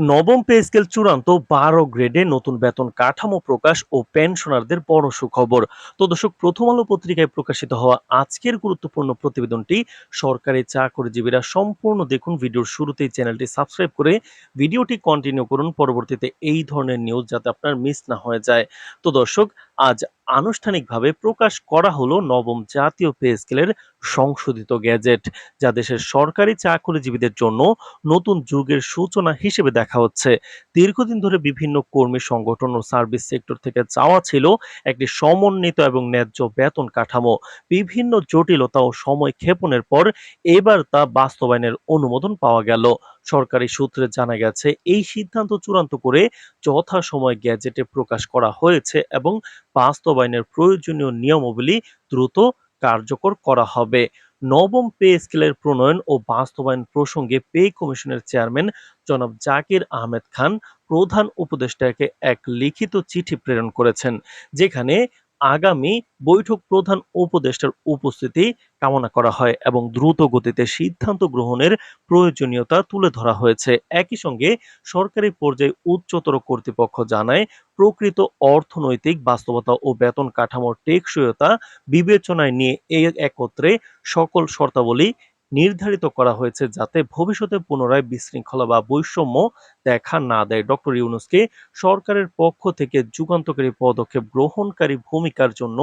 নবম pay scale চূড়ান্ত বারো গ্রেডে নতুন বেতন কাঠামো প্রকাশ ও পেনশনারদের বড় সুখবর। তো দর্শক, প্রথম আলো পত্রিকায় প্রকাশিত হওয়া আজকের গুরুত্বপূর্ণ প্রতিবেদনটি সরকারি চাকরিজীবীরা সম্পূর্ণ দেখুন। ভিডিওর শুরুতেই চ্যানেলটি সাবস্ক্রাইব করে ভিডিওটি কন্টিনিউ করুন। পরবর্তীতে এই ধরনের নিউজ যাতে আপনার মিস না হয়ে যায়। তো দর্শক আজ আনুষ্ঠানিকভাবে প্রকাশ করা হলো নবম জাতীয় পে স্কেলের সংশোধিত গ্যাজেট, যা দেশের সরকারি চাকরিজীবীদের জন্য নতুন যুগের সূচনা হিসেবে দেখা হচ্ছে। দীর্ঘদিন ধরে বিভিন্ন কর্মী সংগঠন ও সার্ভিস সেক্টর থেকে চাওয়া ছিল একটি সমন্বিত এবং ন্যায্য বেতন কাঠামো। বিভিন্ন জটিলতা ও সময় ক্ষেপণের পর এবার তা বাস্তবায়নের অনুমোদন পাওয়া গেল। সরকারি সূত্রে জানা গেছে, এই সিদ্ধান্ত চূড়ান্ত করে যথাসময় গ্যাজেটে প্রকাশ করা হয়েছে এবং বাস্তবায়নের প্রয়োজনীয় নিয়মাবলী দ্রুত কার্যকর করা হবে। নবম পে স্কেলের প্রণয়ন ও বাস্তবায়ন প্রসঙ্গে পে কমিশনের চেয়ারম্যান জনাব জাকির আহমেদ খান প্রধান উপদেষ্টাকে এক লিখিত চিঠি প্রেরণ করেছেন, যেখানে আগামী বৈঠক প্রধান উপদেষ্টার উপস্থিতি কামনা করা হয় এবং দ্রুত গতিতে সিদ্ধান্ত গ্রহণের প্রয়োজনীয়তা তুলে ধরা হয়েছে। একই সঙ্গে সরকারি পর্যায়ে উচ্চতর কর্তৃপক্ষ জানায়, প্রকৃত অর্থনৈতিক বাস্তবতা ও বেতন কাঠামোর টেকসইতা বিবেচনায় নিয়ে একত্রে সকল শর্তাবলী নির্ধারিত করা হয়েছে যাতে ভবিষ্যতে পুনরায় বিশৃঙ্খলা বা বৈষম্য দেখা না দেয়। ডক্টর ইউনুসকে সরকারের পক্ষ থেকে যুগান্তকারী পদক্ষেপ গ্রহণকারী ভূমিকার জন্য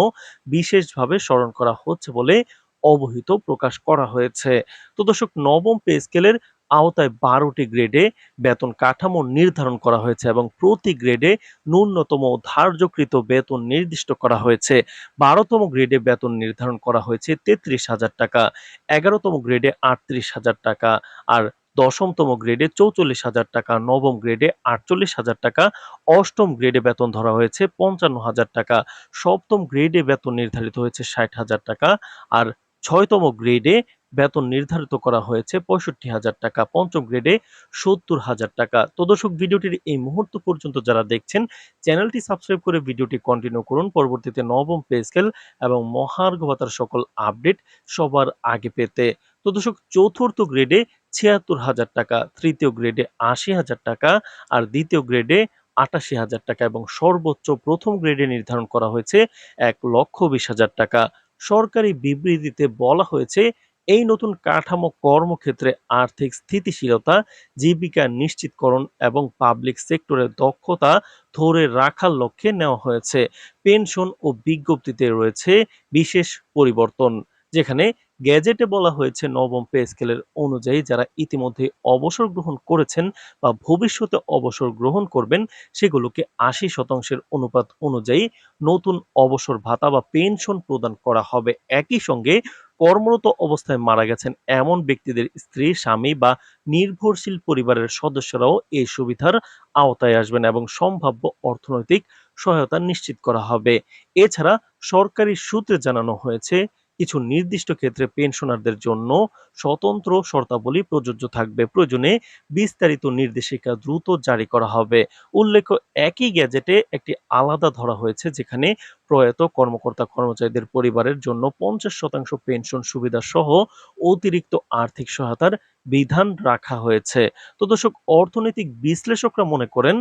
বিশেষভাবে স্মরণ করা হচ্ছে বলে অবহিত প্রকাশ করা হয়েছে। তো দর্শক, নবম পে স্কেলের আওতায় বারোটি গ্রেডে বেতন কাঠামো নির্ধারণ করা হয়েছে এবং প্রতি গ্রেডে ন্যূনতম ধার্যকৃত বেতন নির্দিষ্ট করা হয়েছে। বারোতম গ্রেডে বেতন নির্ধারণ করা হয়েছে তেত্রিশ হাজার টাকা, এগারোতম গ্রেডে আটত্রিশ হাজার টাকা আর দশমতম গ্রেডে চৌচল্লিশ হাজার টাকা, নবম গ্রেডে আটচল্লিশ হাজার টাকা, অষ্টম গ্রেডে বেতন ধরা হয়েছে পঞ্চান্ন হাজার টাকা, সপ্তম গ্রেডে বেতন নির্ধারিত হয়েছে ষাট হাজার টাকা আর ছয়তম গ্রেডে বেতন নির্ধারিত করা হয়েছে পঁয়ষট্টি হাজার টাকা, পঞ্চম গ্রেডে সত্তর হাজার টাকা। তো দর্শক, ভিডিওটির এই মুহূর্ত পর্যন্ত যারা দেখছেন, চ্যানেলটি সাবস্ক্রাইব করে ভিডিওটি কন্টিনিউ করুন। পরবর্তীতে নবম পে স্কেল এবং মহার্ঘ ভাতার সকল আপডেট সবার আগে পেতে। তো দর্শক, চতুর্থ গ্রেডে ছিয়াত্তর হাজার টাকা, তৃতীয় গ্রেডে আশি হাজার টাকা আর দ্বিতীয় গ্রেডে আটাশি হাজার টাকা এবং সর্বোচ্চ প্রথম গ্রেডে নির্ধারণ করা হয়েছে এক লক্ষ বিশ হাজার টাকা। সরকারি বিবৃতিতে বলা হয়েছে এই নতুন কাঠামো কর্মক্ষেত্রে আর্থিক স্থিতিশীলতা, জীবিকা নিশ্চিতকরণ এবং পাবলিক সেক্টরের দক্ষতা ধরে রাখার লক্ষ্যে নেওয়া হয়েছে। পেনশন ও বিজ্ঞপ্তিতে রয়েছে বিশেষ পরিবর্তন, যেখানে গ্যাজেটে বলা হয়েছে নবম পে স্কেলের অনুযায়ী যারা ইতিমধ্যে অবসর গ্রহণ করেছেন বা ভবিষ্যতে অবসর গ্রহণ করবেন, সেগুলোকে আশি শতাংশের অনুপাত অনুযায়ী নতুন অবসর ভাতা বা পেনশন প্রদান করা হবে। একই সঙ্গে কর্মরত অবস্থায় মারা গেছেন এমন ব্যক্তিদের স্ত্রী, স্বামী বা নির্ভরশীল পরিবারের সদস্যরাও এই সুবিধার আওতায় আসবেন এবং সম্ভাব্য অর্থনৈতিক সহায়তা নিশ্চিত করা হবে। এছাড়া সরকারি সূত্রে জানানো হয়েছে কিছু নির্দিষ্ট ক্ষেত্রে পেনশনারদের জন্য স্বতন্ত্র শর্তাবলী প্রযোজ্য থাকবে। প্রয়োজনে বিস্তারিত নির্দেশিকা দ্রুত জারি করা হবে। উল্লেখ্য, একই গ্যাজেটে একটি আলাদা ধরা হয়েছে যেখানে প্রয়াত কর্মকর্তা কর্মচারীদের পরিবারের জন্য পঞ্চাশ শতাংশ পেনশন সুবিধা সহ অতিরিক্ত আর্থিক সহায়তার বিধান রাখা হয়েছে। তো দর্শক, অর্থনৈতিক বিশ্লেষকরা মনে করেন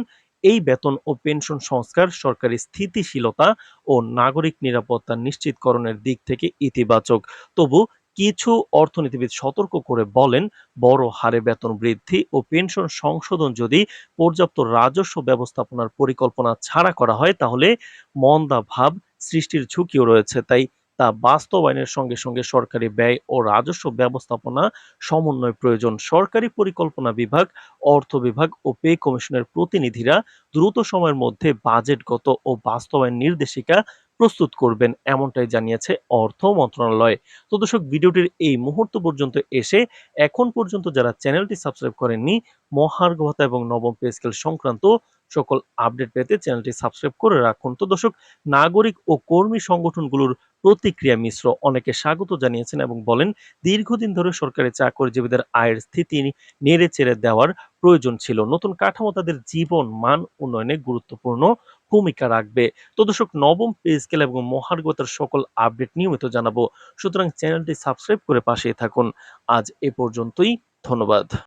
এই বেতন ও পেনশন সংস্কার সরকারি স্থিতিশীলতা ও নাগরিক নিরাপত্তা নিশ্চিতকরণের দিক থেকে ইতিবাচক। তবু কিছু অর্থনীতিবিদ সতর্ক করে বলেন, বড় হারে বেতন বৃদ্ধি ও পেনশন সংশোধন যদি পর্যাপ্ত রাজস্ব ব্যবস্থাপনার পরিকল্পনা ছাড়া করা হয়, তাহলে মন্দা ভাব সৃষ্টির ঝুঁকিও রয়েছে। তাই তা বাস্তবায়নের সঙ্গে সঙ্গে সরকারি ব্যয় ও রাজস্ব ব্যবস্থাপনা সমন্বয় প্রয়োজন। সরকারি পরিকল্পনা বিভাগ, অর্থ বিভাগ ও পে কমিশনের প্রতিনিধিরা দ্রুত সময়ের মধ্যে বাজেটগত ও বাস্তবায়ন নির্দেশিকা প্রস্তুত করবেন, এমনটাই জানিয়েছে অর্থ মন্ত্রণালয়। তো দর্শক, ভিডিওটির এই মুহূর্ত পর্যন্ত এসে এখন পর্যন্ত যারা চ্যানেলটি সাবস্ক্রাইব করেননি, মহার্ঘ ভাতা এবং নবম পে স্কেল সংক্রান্ত সকল আপডেট পেতে চ্যানেলটি সাবস্ক্রাইব করে রাখুন। তো দর্শক, নাগরিক ও কর্মী সংগঠনগুলোর প্রতিক্রিয়া মিশ্র অনেকে স্বাগত জানিয়েছেন এবং বলেন, দীর্ঘদিন ধরে সরকারি চাকরিজীবীদের আয়ের স্থিতি নেড়ে চেড়ে দেওয়ার প্রয়োজন ছিল। নতুন কাঠামো তাদের জীবন, মান উন্নয়নে গুরুত্বপূর্ণ ভূমিকা রাখবে। তো দর্শক, নবম পে স্কেল এবং মহার্গতার সকল আপডেট নিয়মিত জানাব। সুতরাং চ্যানেলটি সাবস্ক্রাইব করে পাশে থাকুন। আজ এ পর্যন্তই, ধন্যবাদ।